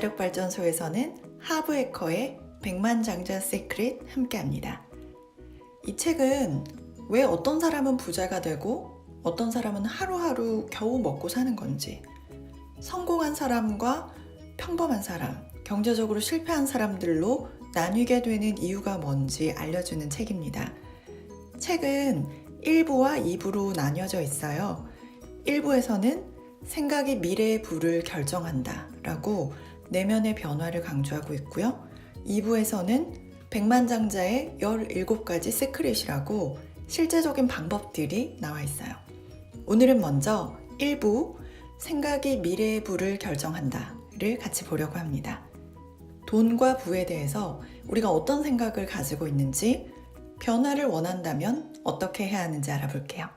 잠재력 발전소에서는 하브에커의 백만장자 세크릿 함께합니다. 이 책은 왜 어떤 사람은 부자가 되고 어떤 사람은 하루하루 겨우 먹고 사는 건지 성공한 사람과 평범한 사람, 경제적으로 실패한 사람들로 나뉘게 되는 이유가 뭔지 알려주는 책입니다. 책은 1부와 2부로 나뉘어져 있어요. 1부에서는 생각이 미래의 부를 결정한다 라고 내면의 변화를 강조하고 있고요. 2부에서는 백만장자의 17가지 세크릿이라고 실제적인 방법들이 나와 있어요. 오늘은 먼저 1부 생각이 미래의 부를 결정한다를 같이 보려고 합니다. 돈과 부에 대해서 우리가 어떤 생각을 가지고 있는지 변화를 원한다면 어떻게 해야 하는지 알아볼게요.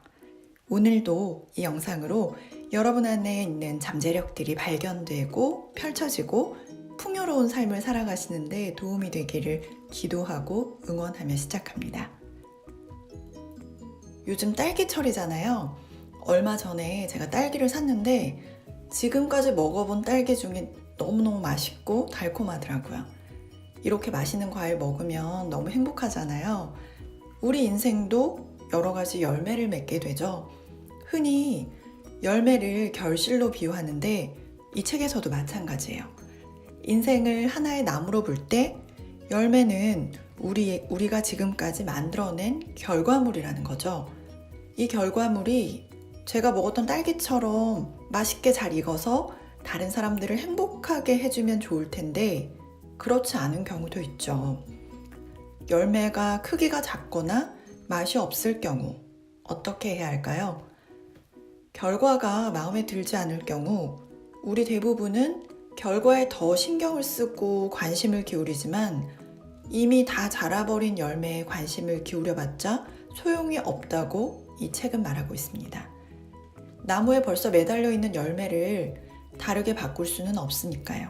오늘도 이 영상으로 여러분 안에 있는 잠재력들이 발견되고 펼쳐지고 풍요로운 삶을 살아가시는데 도움이 되기를 기도하고 응원하며 시작합니다. 요즘 딸기철이잖아요. 얼마 전에 제가 딸기를 샀는데 지금까지 먹어본 딸기 중에 너무너무 맛있고 달콤하더라고요. 이렇게 맛있는 과일 먹으면 너무 행복하잖아요. 우리 인생도 여러 가지 열매를 맺게 되죠. 흔히 열매를 결실로 비유하는데 이 책에서도 마찬가지예요. 인생을 하나의 나무로 볼 때 열매는 우리, 우리가 지금까지 만들어낸 결과물이라는 거죠. 이 결과물이 제가 먹었던 딸기처럼 맛있게 잘 익어서 다른 사람들을 행복하게 해주면 좋을 텐데 그렇지 않은 경우도 있죠. 열매가 크기가 작거나 맛이 없을 경우 어떻게 해야 할까요? 결과가 마음에 들지 않을 경우 우리 대부분은 결과에 더 신경을 쓰고 관심을 기울이지만 이미 다 자라버린 열매에 관심을 기울여봤자 소용이 없다고 이 책은 말하고 있습니다. 나무에 벌써 매달려 있는 열매를 다르게 바꿀 수는 없으니까요.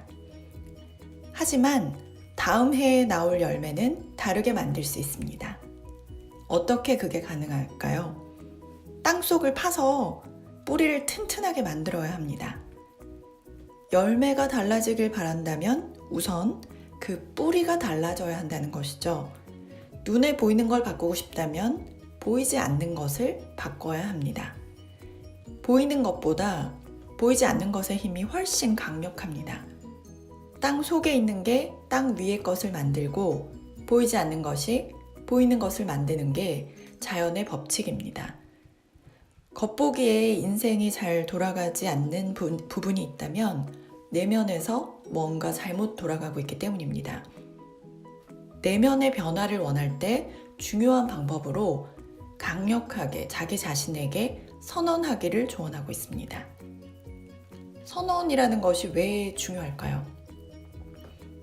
하지만 다음 해에 나올 열매는 다르게 만들 수 있습니다. 어떻게 그게 가능할까요? 땅 속을 파서 뿌리를 튼튼하게 만들어야 합니다. 열매가 달라지길 바란다면 우선 그 뿌리가 달라져야 한다는 것이죠. 눈에 보이는 걸 바꾸고 싶다면 보이지 않는 것을 바꿔야 합니다. 보이는 것보다 보이지 않는 것의 힘이 훨씬 강력합니다. 땅 속에 있는 게 땅 위의 것을 만들고 보이지 않는 것이 보이는 것을 만드는 게 자연의 법칙입니다. 겉보기에 인생이 잘 돌아가지 않는 부, 부분이 있다면 내면에서 뭔가 잘못 돌아가고 있기 때문입니다. 내면의 변화를 원할 때 중요한 방법으로 강력하게 자기 자신에게 선언하기를 조언하고 있습니다. 선언이라는 것이 왜 중요할까요?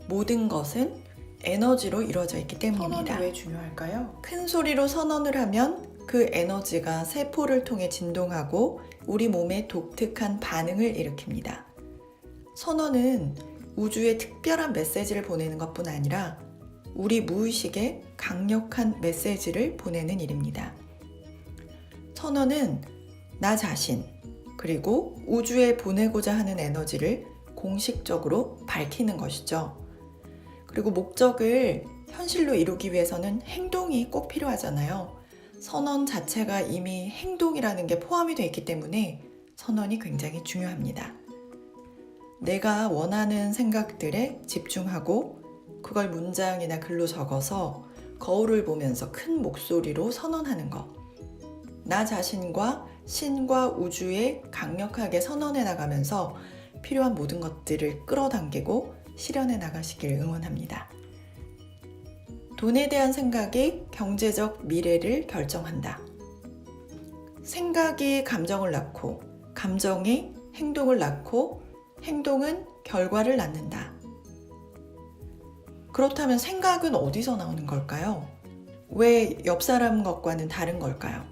모든 것은 에너지로 이루어져 있기 때문입니다. 선언이 왜 중요할까요? 큰 소리로 선언을 하면 그 에너지가 세포를 통해 진동하고 우리 몸에 독특한 반응을 일으킵니다. 선언은 우주에 특별한 메시지를 보내는 것뿐 아니라 우리 무의식에 강력한 메시지를 보내는 일입니다. 선언은 나 자신, 그리고 우주에 보내고자 하는 에너지를 공식적으로 밝히는 것이죠. 그리고 목적을 현실로 이루기 위해서는 행동이 꼭 필요하잖아요. 선언 자체가 이미 행동이라는 게 포함이 되어 있기 때문에 선언이 굉장히 중요합니다. 내가 원하는 생각들에 집중하고 그걸 문장이나 글로 적어서 거울을 보면서 큰 목소리로 선언하는 것. 나 자신과 신과 우주에 강력하게 선언해 나가면서 필요한 모든 것들을 끌어당기고 실현해 나가시길 응원합니다. 돈에 대한 생각이 경제적 미래를 결정한다. 생각이 감정을 낳고, 감정이 행동을 낳고, 행동은 결과를 낳는다. 그렇다면 생각은 어디서 나오는 걸까요? 왜 옆 사람 것과는 다른 걸까요?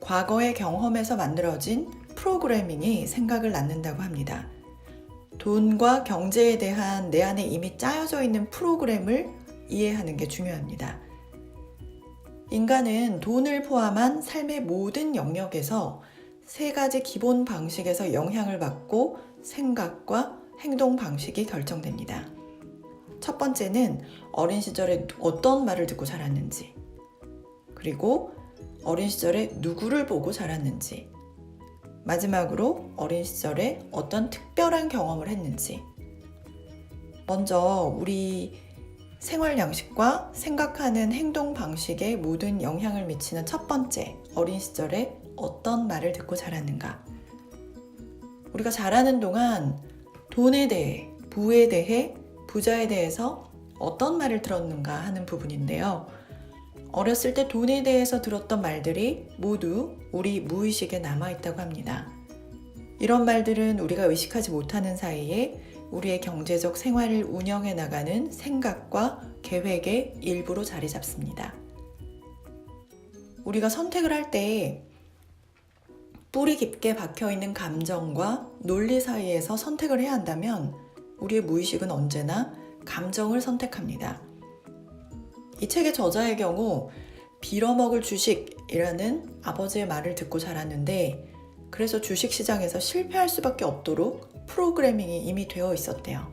과거의 경험에서 만들어진 프로그래밍이 생각을 낳는다고 합니다. 돈과 경제에 대한 내 안에 이미 짜여져 있는 프로그램을 이해하는 게 중요합니다. 인간은 돈을 포함한 삶의 모든 영역에서 세 가지 기본 방식에서 영향을 받고 생각과 행동 방식이 결정됩니다. 첫 번째는 어린 시절에 어떤 말을 듣고 자랐는지, 그리고 어린 시절에 누구를 보고 자랐는지, 마지막으로 어린 시절에 어떤 특별한 경험을 했는지. 먼저 우리 생활 양식과 생각하는 행동 방식에 모든 영향을 미치는 첫 번째, 어린 시절에 어떤 말을 듣고 자랐는가. 우리가 자라는 동안 돈에 대해, 부에 대해, 부자에 대해서 어떤 말을 들었는가 하는 부분인데요. 어렸을 때 돈에 대해서 들었던 말들이 모두 우리 무의식에 남아있다고 합니다. 이런 말들은 우리가 의식하지 못하는 사이에 우리의 경제적 생활을 운영해 나가는 생각과 계획의 일부로 자리 잡습니다. 우리가 선택을 할 때 뿌리 깊게 박혀 있는 감정과 논리 사이에서 선택을 해야 한다면 우리의 무의식은 언제나 감정을 선택합니다. 이 책의 저자의 경우 빌어먹을 주식이라는 아버지의 말을 듣고 자랐는데 그래서 주식 시장에서 실패할 수밖에 없도록 프로그래밍이 이미 되어 있었대요.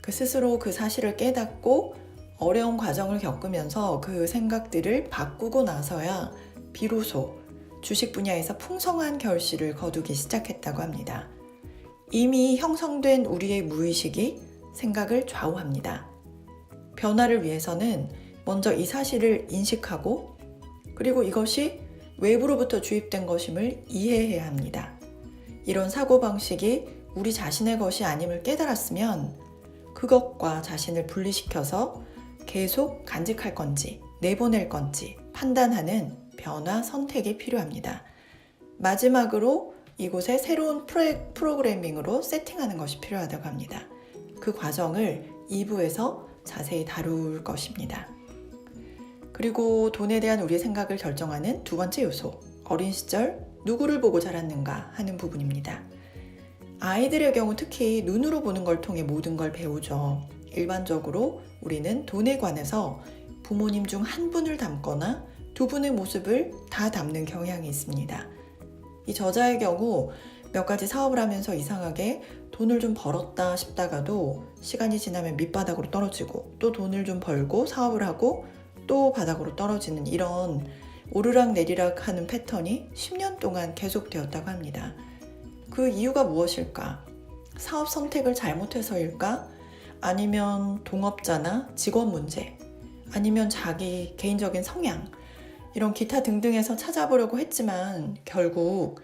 그 스스로 그 사실을 깨닫고 어려운 과정을 겪으면서 그 생각들을 바꾸고 나서야 비로소 주식 분야에서 풍성한 결실을 거두기 시작했다고 합니다. 이미 형성된 우리의 무의식이 생각을 좌우합니다. 변화를 위해서는 먼저 이 사실을 인식하고 그리고 이것이 외부로부터 주입된 것임을 이해해야 합니다. 이런 사고방식이 우리 자신의 것이 아님을 깨달았으면 그것과 자신을 분리시켜서 계속 간직할 건지 내보낼 건지 판단하는 변화 선택이 필요합니다. 마지막으로 이곳에 새로운 프로, 프로그래밍으로 세팅하는 것이 필요하다고 합니다. 그 과정을 2부에서 자세히 다룰 것입니다. 그리고 돈에 대한 우리의 생각을 결정하는 두 번째 요소, 어린 시절 누구를 보고 자랐는가 하는 부분입니다. 아이들의 경우 특히 눈으로 보는 걸 통해 모든 걸 배우죠. 일반적으로 우리는 돈에 관해서 부모님 중 한 분을 닮거나 두 분의 모습을 다 담는 경향이 있습니다. 이 저자의 경우 몇 가지 사업을 하면서 이상하게 돈을 좀 벌었다 싶다가도 시간이 지나면 밑바닥으로 떨어지고 또 돈을 좀 벌고 사업을 하고 또 바닥으로 떨어지는 이런 오르락 내리락 하는 패턴이 10년 동안 계속되었다고 합니다. 그 이유가 무엇일까? 사업 선택을 잘못해서일까? 아니면 동업자나 직원 문제? 아니면 자기 개인적인 성향? 이런 기타 등등에서 찾아보려고 했지만 결국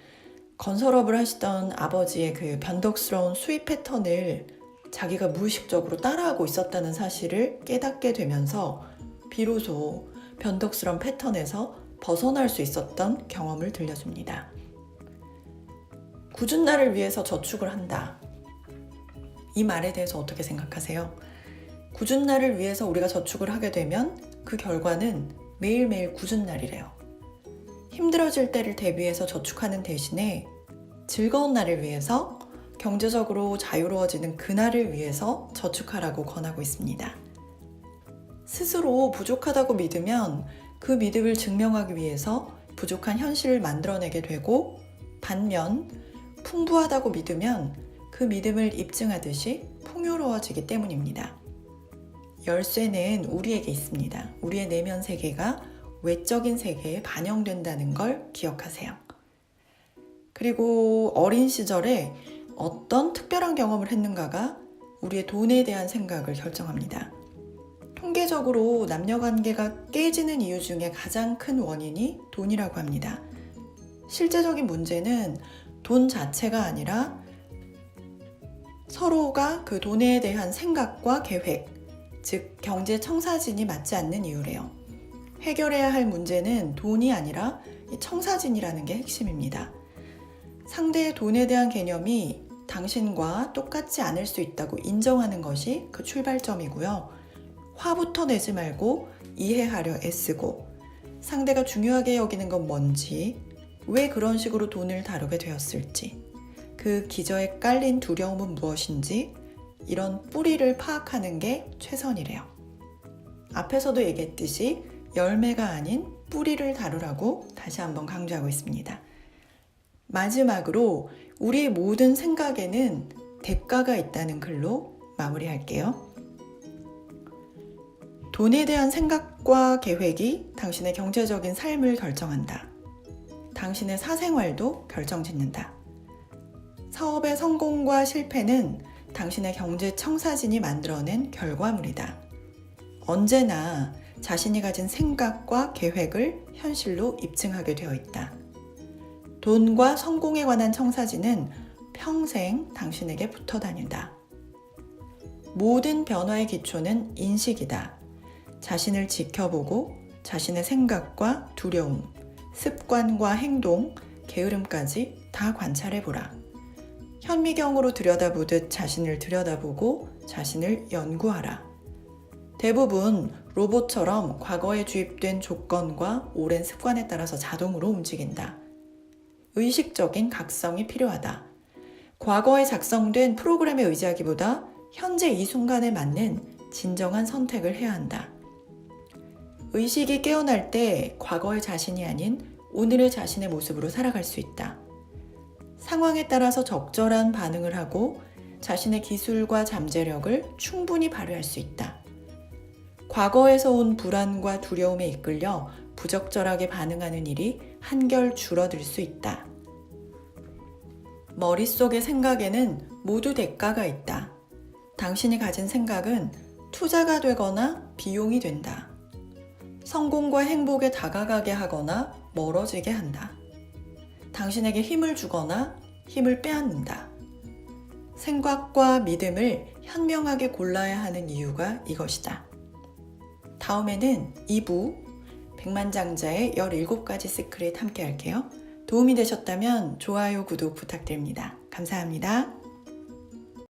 건설업을 하시던 아버지의 그 변덕스러운 수입 패턴을 자기가 무의식적으로 따라하고 있었다는 사실을 깨닫게 되면서 비로소 변덕스러운 패턴에서 벗어날 수 있었던 경험을 들려줍니다. 굳은 날을 위해서 저축을 한다. 이 말에 대해서 어떻게 생각하세요? 굳은 날을 위해서 우리가 저축을 하게 되면 그 결과는 매일매일 굳은 날이래요. 힘들어질 때를 대비해서 저축하는 대신에 즐거운 날을 위해서 경제적으로 자유로워지는 그날을 위해서 저축하라고 권하고 있습니다. 스스로 부족하다고 믿으면 그 믿음을 증명하기 위해서 부족한 현실을 만들어내게 되고 반면 풍부하다고 믿으면 그 믿음을 입증하듯이 풍요로워지기 때문입니다. 열쇠는 우리에게 있습니다. 우리의 내면 세계가 외적인 세계에 반영된다는 걸 기억하세요. 그리고 어린 시절에 어떤 특별한 경험을 했는가가 우리의 돈에 대한 생각을 결정합니다. 통계적으로 남녀 관계가 깨지는 이유 중에 가장 큰 원인이 돈이라고 합니다. 실제적인 문제는 돈 자체가 아니라 서로가 그 돈에 대한 생각과 계획, 즉 경제 청사진이 맞지 않는 이유래요. 해결해야 할 문제는 돈이 아니라 청사진이라는 게 핵심입니다. 상대의 돈에 대한 개념이 당신과 똑같지 않을 수 있다고 인정하는 것이 그 출발점이고요. 화부터 내지 말고 이해하려 애쓰고 상대가 중요하게 여기는 건 뭔지, 왜 그런 식으로 돈을 다루게 되었을지, 그 기저에 깔린 두려움은 무엇인지, 이런 뿌리를 파악하는 게 최선이래요. 앞에서도 얘기했듯이 열매가 아닌 뿌리를 다루라고 다시 한번 강조하고 있습니다. 마지막으로 우리의 모든 생각에는 대가가 있다는 글로 마무리할게요. 돈에 대한 생각과 계획이 당신의 경제적인 삶을 결정한다. 당신의 사생활도 결정짓는다. 사업의 성공과 실패는 당신의 경제 청사진이 만들어낸 결과물이다. 언제나 자신이 가진 생각과 계획을 현실로 입증하게 되어 있다. 돈과 성공에 관한 청사진은 평생 당신에게 붙어 다닌다. 모든 변화의 기초는 인식이다. 자신을 지켜보고 자신의 생각과 두려움, 습관과 행동, 게으름까지 다 관찰해 보라. 현미경으로 들여다보듯 자신을 들여다보고 자신을 연구하라. 대부분 로봇처럼 과거에 주입된 조건과 오랜 습관에 따라서 자동으로 움직인다. 의식적인 각성이 필요하다. 과거에 작성된 프로그램에 의지하기보다 현재 이 순간에 맞는 진정한 선택을 해야 한다. 의식이 깨어날 때 과거의 자신이 아닌 오늘의 자신의 모습으로 살아갈 수 있다. 상황에 따라서 적절한 반응을 하고 자신의 기술과 잠재력을 충분히 발휘할 수 있다. 과거에서 온 불안과 두려움에 이끌려 부적절하게 반응하는 일이 한결 줄어들 수 있다. 머릿속의 생각에는 모두 대가가 있다. 당신이 가진 생각은 투자가 되거나 비용이 된다. 성공과 행복에 다가가게 하거나 멀어지게 한다. 당신에게 힘을 주거나 힘을 빼앗는다. 생각과 믿음을 현명하게 골라야 하는 이유가 이것이다. 다음에는 2부 백만장자의 17가지 시크릿 함께 할게요. 도움이 되셨다면 좋아요, 구독 부탁드립니다. 감사합니다.